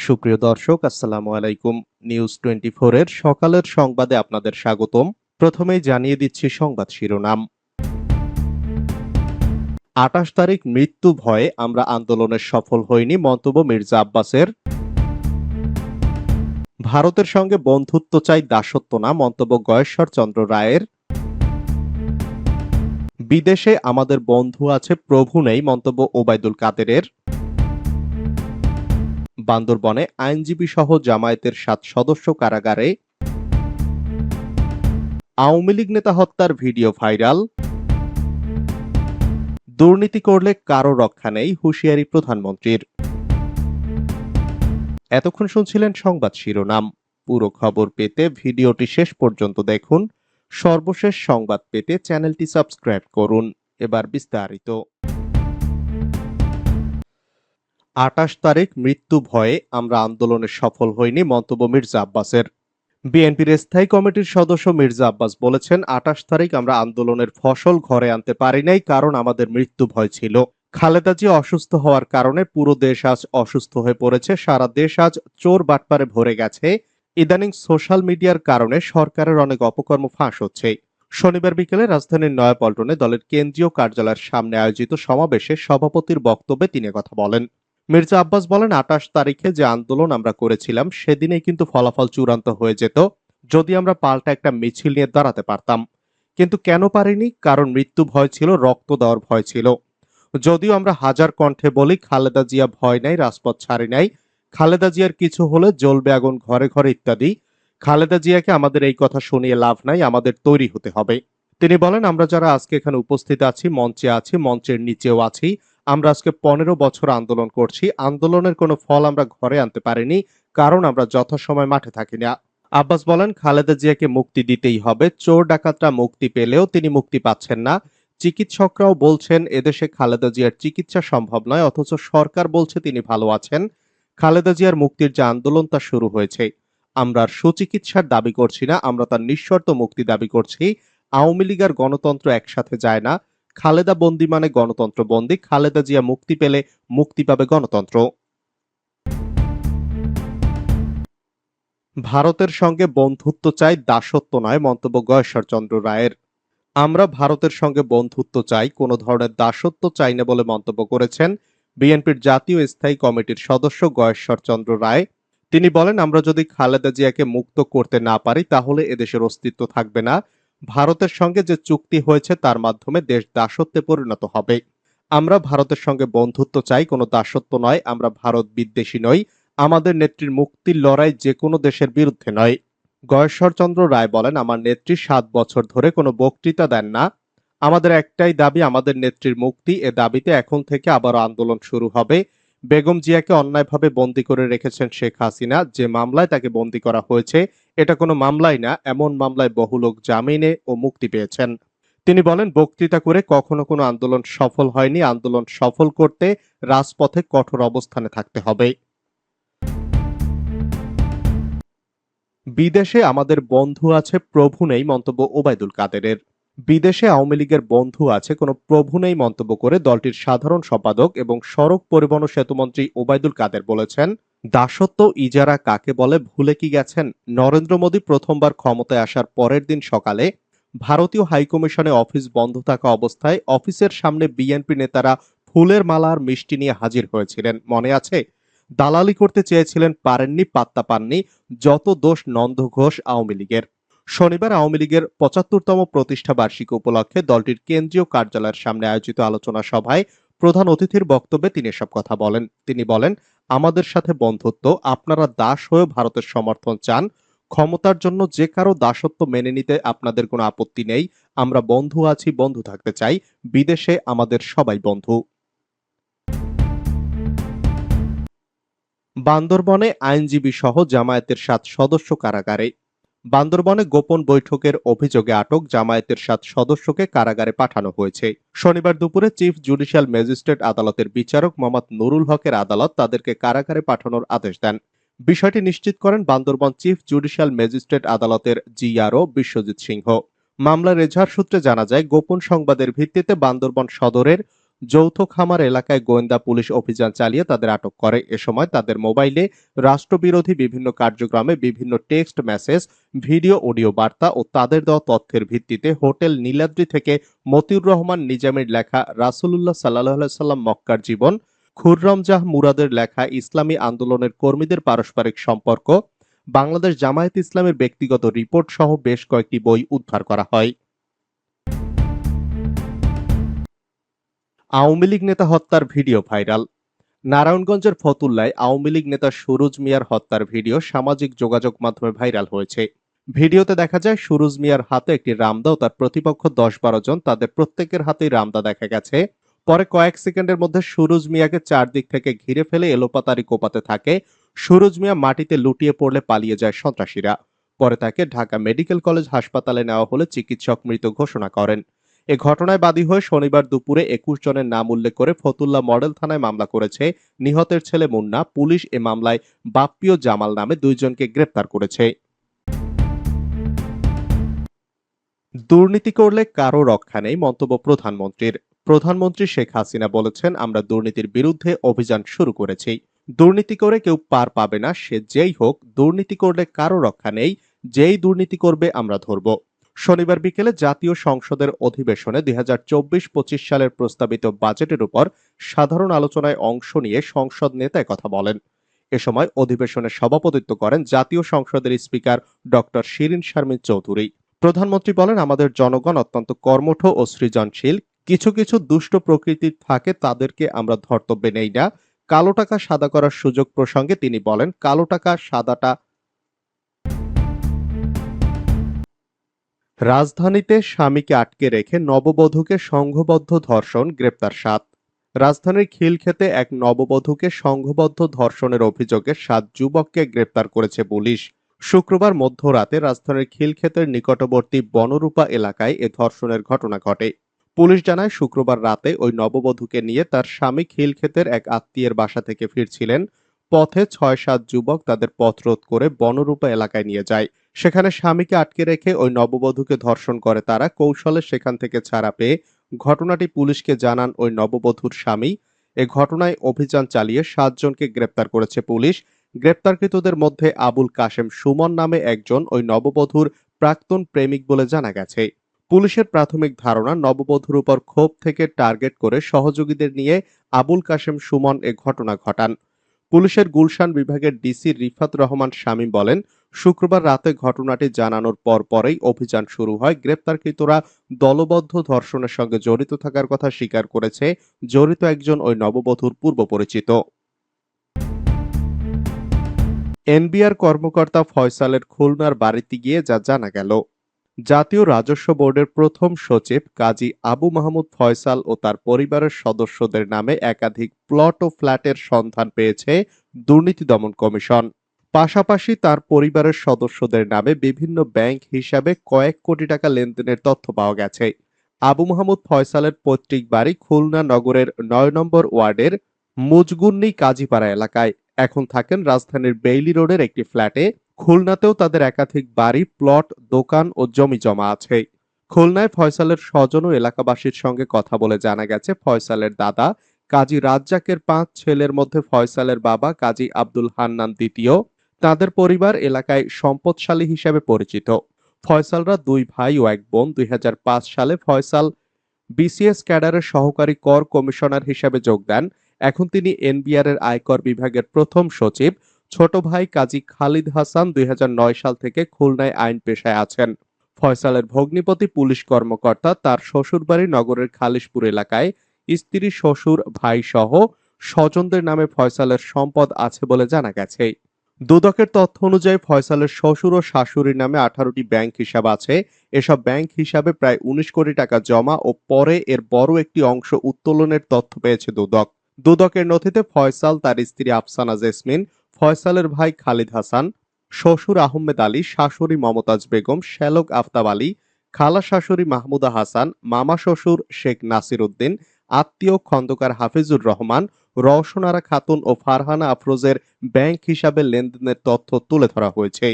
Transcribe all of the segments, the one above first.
সুপ্রিয় দর্শক, আসসালামু আলাইকুম। নিউজ টোয়েন্টি এর সকালের সংবাদে আপনাদের স্বাগতম। প্রথমেই জানিয়ে দিচ্ছি সংবাদ শিরোনাম। আটাশ তারিখ মৃত্যু ভয়ে আমরা আন্দোলনে সফল হইনি, মন্তব্য মির্জা আব্বাসের। ভারতের সঙ্গে বন্ধুত্ব চাই দাসত্ব না মন্তব্য গয়েশ্বর চন্দ্র রায়ের। বিদেশে আমাদের বন্ধু আছে, প্রভু নেই, মন্তব্য ওবায়দুল কাদেরের। বান্দরবনে আইনজীবী সহ জামায়াতের সাত সদস্য কারাগারে আওয়ামী লীগ নেতা হত্যার ভিডিও ভাইরাল। দুর্নীতি করলে কারও রক্ষা নেই হুঁশিয়ারি প্রধানমন্ত্রীর। এতক্ষণ শুনছিলেন সংবাদ শিরোনাম। পুরো খবর পেতে ভিডিওটি শেষ পর্যন্ত দেখুন। সর্বশেষ সংবাদ পেতে চ্যানেলটি সাবস্ক্রাইব করুন। এবার বিস্তারিত। আটাশ তারিখ মৃত্যু ভয়ে আমরা আন্দোলনে সফল হইনি, মন্তব্য মির্জা আব্বাসের। বিএনপির স্থায়ী কমিটির সদস্য মির্জা আব্বাস বলেছেন আটাশ তারিখ আমরা আন্দোলনের ফসল ঘরে আনতে পারি নাই কারণ আমাদের মৃত্যু ভয় ছিল। খালেদা জি অসুস্থ হওয়ার কারণে পুরো দেশ আজ অসুস্থ হয়ে পড়েছে, সারা দেশ আজ চোর বাটপারে ভরে গেছে। ইদানিং সোশ্যাল মিডিয়ার কারণে সরকারের অনেক অপকর্ম ফাঁস হচ্ছে। শনিবার বিকেলে রাজধানীর নয়াপল্টনে দলের কেন্দ্রীয় কার্যালয়ের সামনে আয়োজিত সমাবেশে সভাপতির বক্তব্যে তিনি কথা বলেন। মির্জা আব্বাস বলেন আটাশ তারিখে যে আন্দোলন আমরা করেছিলাম, সেদিনেই কিন্তু ফলাফল চূড়ান্ত হয়ে যেত, যদি আমরা পাল্টা একটা মিছিল নিয়ে দাঁড়াতে পারতাম। কিন্তু কেন পারিনি? কারণ মৃত্যু ভয় ছিল, রক্ত দেওয়ার ভয় ছিল। যদিও আমরা হাজার কণ্ঠে বলি, খালেদা জিয়া ভয় নাই, রাজপথ ছাড়ি নাই। খালেদা জিয়ার কিছু হলে জ্বলবে আগুন ঘরে ঘরে ইত্যাদি। খালেদা জিয়াকে আমাদের এই কথা শুনিয়ে লাভ নাই, আমাদের তৈরি হতে হবে। তিনি বলেন, আমরা যারা আজকে এখানে উপস্থিত আছি, মঞ্চে আছি, মঞ্চের নিচেও আছি আমরা আজকে পনেরো বছর আন্দোলন করছি। আন্দোলনের কোনো ফল আমরা ঘরে আনতে পারিনি, কারণ আমরা যথাসময় মাঠে থাকি না আব্বাস বলেন, খালেদা জিয়াকে মুক্তি দিতেই হবে। চোর ডাকাতরা মুক্তি পেলেও তিনি মুক্তি পাচ্ছেন না। চিকিৎসকরাও বলছেন, এদেশে খালেদা জিয়ার চিকিৎসা সম্ভব নয়, অথচ সরকার বলছে তিনি ভালো আছেন। খালেদা জিয়ার মুক্তির যে আন্দোলন, তা শুরু হয়েছে। আমরা সুচিকিৎসার দাবি করছি না, আমরা তার নিঃশর্ত মুক্তি দাবি করছি। আওয়ামী লীগ আর গণতন্ত্র একসাথে যায় না। খালেদা বন্দি মানে গণতন্ত্র বন্দি। খালেদা জিয়া মুক্তি পেলে মুক্তি পাবে গণতন্ত্র। ভারতের সঙ্গে বন্ধুত্ব চাই দাসত্ব নয়, মন্তব্য গয়েশ্বর চন্দ্র রায়ের। আমরা ভারতের সঙ্গে বন্ধুত্ব চাই, কোনো ধরনের দাসত্ব চাই না বলে মন্তব্য করেছেন বিএনপির জাতীয় স্থায়ী কমিটির সদস্য গয়েশ্বর চন্দ্র রায়। তিনি বলেন, আমরা যদি খালেদা জিয়াকে মুক্ত করতে না পারি, তাহলে এদেশের অস্তিত্ব থাকবে না। ভারতের সঙ্গে যে চুক্তি হয়েছে তার মাধ্যমে দেশ দাসত্বে পরিণত হবে। আমরা ভারতের সঙ্গে বন্ধুত্ব চাই, কোনো দাসত্ব নয়, আমরা ভারত বিদ্বেষী নই, আমাদের নেত্রীর মুক্তির লড়াই যে কোনো দেশের বিরুদ্ধে নয়। গয়েশ্বরচন্দ্র রায় বলেন, আমার নেত্রী সাত বছর ধরে কোনো বক্তৃতা দেন না। আমাদের একটাই দাবি, আমাদের নেত্রীর মুক্তি। এ দাবিতে এখন থেকে আবারও আন্দোলন শুরু হবে। বেগম জিয়াকে অন্যায়ভাবে বন্দী করে রেখেছেন শেখ হাসিনা। যে মামলায় তাকে বন্দী করা হয়েছে এটা কোনো মামলাই না, এমন মামলায় বহু লোক জামিনে ও মুক্তি পেয়েছেন। তিনি বলেন, বক্তৃতা করে কখনো কোনো আন্দোলন সফল হয়নি। আন্দোলন সফল করতে রাজপথে কঠোর অবস্থানে থাকতে হবে। বিদেশে আমাদের বন্ধু আছে প্রভু নেই, মন্তব্য ওবায়দুল কাদেরের। বিদেশে আওয়ামী লীগের বন্ধু আছে, কোনো প্রভু নেই মন্তব্য করে দলটির সাধারণ সম্পাদক এবং সড়ক পরিবহন সেতুমন্ত্রী ওবায়দুল কাদের বলেছেন, দাসত্ব ইজারা কাকে বলে, ভুলে কি গেছেন? নরেন্দ্র মোদী প্রথমবার ক্ষমতায় আসার পরের দিন সকালে ভারতীয় হাইকমিশনে অফিস বন্ধ থাকা অবস্থায় অফিসের সামনে বিএনপি নেতারা ফুলের মালা আর মিষ্টি নিয়ে হাজির হয়েছিলেন। মনে আছে, দালালি করতে চেয়েছিলেন, পারেননি, পাত্তা পাননি, যত দোষ নন্দ ঘোষ আওয়ামী লীগের। শনিবার আওয়ামী লীগের পঁচাত্তরতম প্রতিষ্ঠা বার্ষিকী উপলক্ষে দলটির কেন্দ্রীয় কার্যালয়ের সামনে আয়োজিত আলোচনা সভায় প্রধান অতিথির বক্তব্যে তিনি এসব কথা বলেন। তিনি বলেন, আমাদের সাথে বন্ধুত্ব, আপনারা দাস হয়ে ভারতের সমর্থন চান। ক্ষমতার জন্য যে কারও দাসত্ব মেনে নিতে আপনাদের কোনো আপত্তি নেই। আমরা বন্ধু আছি, বন্ধু থাকতে চাই। বিদেশে আমাদের সবাই বন্ধু। বান্দরবনে আইনজীবী সহ জামায়াতের সাত সদস্য কারাগারে। বান্দরবনে গোপন বৈঠকের অভিযোগে আটক জামায়াতের সাত সদস্যকে কারাগারে পাঠানো হয়েছে। শনিবার দুপুরে চিফ জুডিশিয়াল ম্যাজিস্ট্রেট আদালতের বিচারক মোহাম্মদ নুরুল হকের আদালত তাদেরকে কারাগারে পাঠানোর আদেশ দেন। বিষয়টি নিশ্চিত করেন বান্দরবন চিফ জুডিশিয়াল ম্যাজিস্ট্রেট আদালতের জিআরও বিশ্বজিৎ সিংহ। মামলার এজাহার সূত্রে জানা যায়, গোপন সংবাদের ভিত্তিতে বান্দরবন সদরের যৌথ খামার এলাকায় গোয়েন্দা পুলিশ অভিযান চালিয়ে তাদের আটক করে। এ সময় তাদের মোবাইলে রাষ্ট্রবিরোধী বিভিন্ন কার্যক্রমে বিভিন্ন টেক্সট মেসেজ, ভিডিও, অডিও বার্তা ও তাদের দেওয়া তথ্যের ভিত্তিতে হোটেল নীলাদ্রি থেকে মতিউর রহমান নিজামের লেখা রাসূলুল্লাহ সাল্লাহ সাল্লাম মক্কার জীবন, খুররমজাহ মুরাদের লেখা ইসলামী আন্দোলনের কর্মীদের পারস্পরিক সম্পর্ক, বাংলাদেশ জামায়াত ইসলামের ব্যক্তিগত রিপোর্ট সহ বেশ কয়েকটি বই উদ্ধার করা হয়। আওয়ামী লীগ নেতা হত্যার ভিডিও ভাইরাল। নারায়ণগঞ্জের ফতুল্লায় আওয়ামী লীগ নেতা সুরুজ মিয়ার হত্যার ভিডিও সামাজিক যোগাযোগ মাধ্যমে ভাইরাল হয়েছে। ভিডিওতে দেখা যায়, সুরুজ মিয়ার হাতে একটি রামদা ও তার প্রতিপক্ষ দশ বারো জন, তাদের প্রত্যেকের হাতেই রামদা দেখা গেছে। পরে কয়েক সেকেন্ডের মধ্যে সুরুজ মিয়াকে চারদিক থেকে ঘিরে ফেলে এলোপাতারি কোপাতে থাকে। সুরুজ মিয়া মাটিতে লুটিয়ে পড়লে পালিয়ে যায় সন্ত্রাসীরা। পরে তাকে ঢাকা মেডিকেল কলেজ হাসপাতালে নেওয়া হলে চিকিৎসক মৃত ঘোষণা করেন। এ ঘটনায় বাদী হয়ে শনিবার দুপুরে একুশ জনের নাম উল্লেখ করে ফতুল্লা মডেল থানায় মামলা করেছে। নিহতের ছেলে মুন্না, পুলিশ এ মামলায় বাপ্পিও জামাল নামে দুইজনকে গ্রেপ্তার করেছে। দুর্নীতি করলে কারও রক্ষা নেই মন্তব্য প্রধানমন্ত্রীর। প্রধানমন্ত্রী শেখ হাসিনা বলেছেন, আমরা দুর্নীতির বিরুদ্ধে অভিযান শুরু করেছি। দুর্নীতি করে কেউ পার পাবে না, সে যেই হোক, দুর্নীতি করলে কারও রক্ষা নেই, যেই দুর্নীতি করবে আমরা ধরব। শনিবার বিকেলে জাতীয় সংসদের অধিবেশনে দুই হাজার চব্বিশ পঁচিশ সালের প্রস্তাবিত বাজেটের উপর সাধারণ আলোচনায় অংশ নিয়ে সংসদ নেতা কথা বলেন। এ সময় অধিবেশনে সভাপতিত্ব করেন জাতীয় সংসদের স্পিকার ডক্টর শিরিন শারমিন চৌধুরী। প্রধানমন্ত্রী বলেন, আমাদের জনগণ অত্যন্ত কর্মঠ ও সৃজনশীল। কিছু কিছু দুষ্ট প্রকৃতির থাকে, তাদেরকে আমরা ধর্তব্যে নেই না। কালো টাকা সাদা করার সুযোগ প্রসঙ্গে তিনি বলেন, কালো টাকা সাদাটা রাজধানীতে স্বামীকে আটকে রেখে নববধূকে সংঘবদ্ধ ধর্ষণ, গ্রেপ্তার সাত। রাজধানীর খিলক্ষেতে এক নববধূকে সংঘবদ্ধ ধর্ষণের অভিযোগে সাত যুবককে গ্রেপ্তার করেছে পুলিশ। শুক্রবার মধ্যরাতে রাজধানীর খিলক্ষেতের নিকটবর্তী বনরূপা এলাকায় এ ধর্ষণের ঘটনা ঘটে। পুলিশ জানায়, শুক্রবার রাতে ওই নববধূকে নিয়ে তার স্বামী খিলক্ষেতের এক আত্মীয়ের বাসা থেকে ফিরছিলেন। পথে ছয় সাত যুবক তাদের পথরোধ করে বনরূপা এলাকায় নিয়ে যায়। সেখানে স্বামীকে আটকে রেখে ওই নববধূকে ধর্ষণ করে তারা। কৌশলে সেখান থেকে ছাড়া পেয়ে ঘটনাটি পুলিশকে জানান ওই নববধূর স্বামী। এ ঘটনায় অভিযান চালিয়ে সাতজনকে গ্রেপ্তার করেছে পুলিশ। গ্রেপ্তারকৃতদের মধ্যে আবুল কাশেম সুমন নামে একজন ওই নববধূর প্রাক্তন প্রেমিক বলে জানা গেছে। পুলিশের প্রাথমিক ধারণা, নববধূর উপর ক্ষোভ থেকে টার্গেট করে সহযোগীদের নিয়ে আবুল কাশেম সুমন এ ঘটনা ঘটান। পুলিশের গুলশান বিভাগের ডিসি রিফাত রহমান শামীম বলেন শুক্রবার রাতে ঘটনাটি জানানোর পর পরেই অভিযান শুরু হয়। গ্রেপ্তারকৃতরা দলবদ্ধ ধর্ষণের সঙ্গে জড়িত থাকার কথা স্বীকার করেছে। জড়িত একজন ওই নববধূর পূর্ব পরিচিত। এনবিআর কর্মকর্তা ফয়সালের খুলনার বাড়িতে গিয়ে যা জানা গেল, জাতীয় রাজস্ব বোর্ডের প্রথম সচিব কাজী আবু মাহমুদ ফয়সাল ও তার পরিবারের সদস্যদের নামে একাধিক প্লট ও ফ্ল্যাটের সন্ধান পেয়েছে দুর্নীতি দমন কমিশন। পাশাপাশি তার পরিবারের সদস্যদের নামে বিভিন্ন ব্যাংক হিসাবে কয়েক কোটি টাকা লেনদেনের তথ্য পাওয়া গেছে। আবু মাহমুদ ফয়সালের পৈতৃক বাড়ি খুলনা নগরের নয় নম্বর ওয়ার্ডের মুজগুন্নি কাজীপাড়া এলাকায়। এখন থাকেন রাজধানীর বেইলি রোডের একটি ফ্ল্যাটে। খুলনাতেও তাদের একাধিক বাড়ি, প্লট, দোকান ও জমি জমা আছে। খুলনায় ফয়সালের স্বজন ও এলাকাবাসীর সঙ্গে কথা বলে জানা গেছে, ফয়সালের দাদা কাজী রাজ্জাকের পাঁচ ছেলের মধ্যে ফয়সালের বাবা কাজী আব্দুল হান্নান দ্বিতীয়। তাদের পরিবার এলাকায় সম্পদশালী হিসেবে পরিচিত। ফয়সালরা দুই ভাই ও এক বোন দুই হাজার পাঁচ সালে ফয়সাল বিসিএস ক্যাডারের সহকারী কর কমিশনার হিসেবে যোগ দেন। এখন তিনি এনবিআর এর আয়কর বিভাগের প্রথম সচিব। ছোট ভাই কাজী খালিদ হাসান দুই হাজার নয় সাল থেকে খুলনায় আইন পেশায় আছেন। ফয়সালের ভগ্নিপতি পুলিশ কর্মকর্তা, তার শ্বশুরবাড়ি নগরের খালিশপুর এলাকায় স্ত্রী, শ্বশুর, ভাই সহ স্বজনদের নামে ফয়সালের সম্পদ আছে বলে জানা গেছে। দুদকের তথ্য অনুযায়ী ফয়সালের শ্বশুর ও শাশুড়ির নামে আঠারোটি ব্যাংক হিসাব আছে। এসব ব্যাংক হিসাবে প্রায় উনিশ কোটি টাকা জমা ও পরে এর বড় একটি অংশ উত্তোলনের তথ্য পেয়েছে দুদক। দুদকের নথিতে ফয়সাল তার স্ত্রী আফসানা জেসমিন, ফয়সালের ভাই খালিদ হাসান, শ্বশুর আহমেদ আলী, শাশুড়ি মমতাজ বেগম, শ্যালক আফতাব আলী, খালা শাশুড়ি মাহমুদা হাসান, মামা শ্বশুর শেখ নাসির উদ্দিন, আত্মীয় খন্দকার হাফিজুর রহমান রওশনারা খাতুন ও ফারহানা আফরোজের ব্যাংক হিসাবে লেনদেনের তথ্য তুলে ধরা হয়েছে।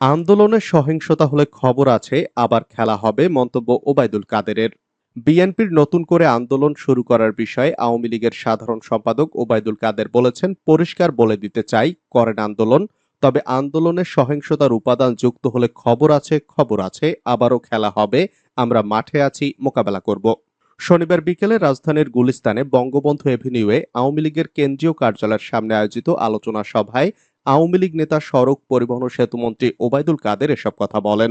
আন্দোলনের সহিংসতা হলে খবর আছে, আবার খেলা হবে মন্তব্য ওবায়দুল কাদেরের। বিএনপির নতুন করে আন্দোলন শুরু করার বিষয়ে আওয়ামী লীগের সাধারণ সম্পাদক ওবায়দুল কাদের বলেছেন, পরিষ্কার বলে দিতে চাই, করেন আন্দোলন। তবে আন্দোলনে সহিংসতার উপাদান যুক্ত হলে খবর আছে খবর আছে, আবারও খেলা হবে, আমরা মাঠে আছি, মোকাবেলা করব। শনিবার বিকেলে রাজধানীর গুলিস্তানে বঙ্গবন্ধু এভিনিউয়ে আওয়ামী লীগের কেন্দ্রীয় কার্যালয়ের সামনে আয়োজিত আলোচনা সভায় আওয়ামী লীগ নেতা সড়ক পরিবহন সেতুমন্ত্রী ওবায়দুল কাদের এসব কথা বলেন।